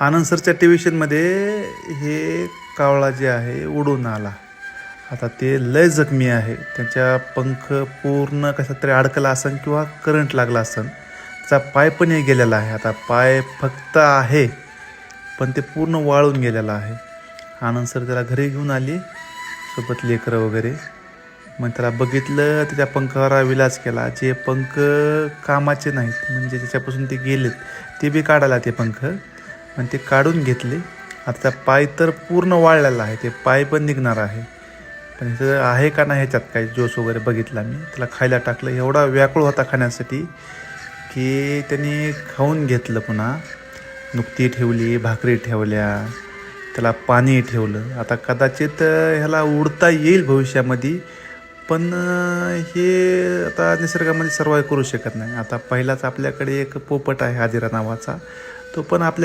आनंद सरच्या टेलिव्हिजनमध्ये हे कावळा जे आहे उडून आला. आता ते लय जखमी आहे. त्याच्या पंख पूर्ण कसा तरी अडकला असन किंवा करंट लागला असन त्याचा पाय पण हे गेलेला आहे. आता पाय फक्त आहे पण ते पूर्ण वाळून गेलेलं आहे. आनंद सर त्याला घरी घेऊन आली सोबत लेकरं वगैरे. मग त्याला बघितलं त्याच्या पंखावर विलास केला. जे पंख कामाचे नाहीत म्हणजे त्याच्यापासून ते गेलेत ते बी काढायला ते पंख. पण ते काढून घेतले. आता पाय तर पूर्ण वाळलेला आहे. ते पाय पण निघणार आहे. पण इथं आहे का नाही ह्याच्यात काही जोश वगैरे बघितला मी. त्याला खायला टाकलं. एवढा व्याकुळ होता खाण्यासाठी की त्यांनी खाऊन घेतलं पुन्हा. नुकती ठेवली भाकरी ठेवल्या त्याला पाणी ठेवलं. आता कदाचित ह्याला उडता येईल भविष्यामध्ये पण हे आता निसर्गामध्ये सर्वाय करू शकत नाही. आता पहिलाच आपल्याकडे एक पोपट आहे हाजिरा नावाचा. तो पण आपल्या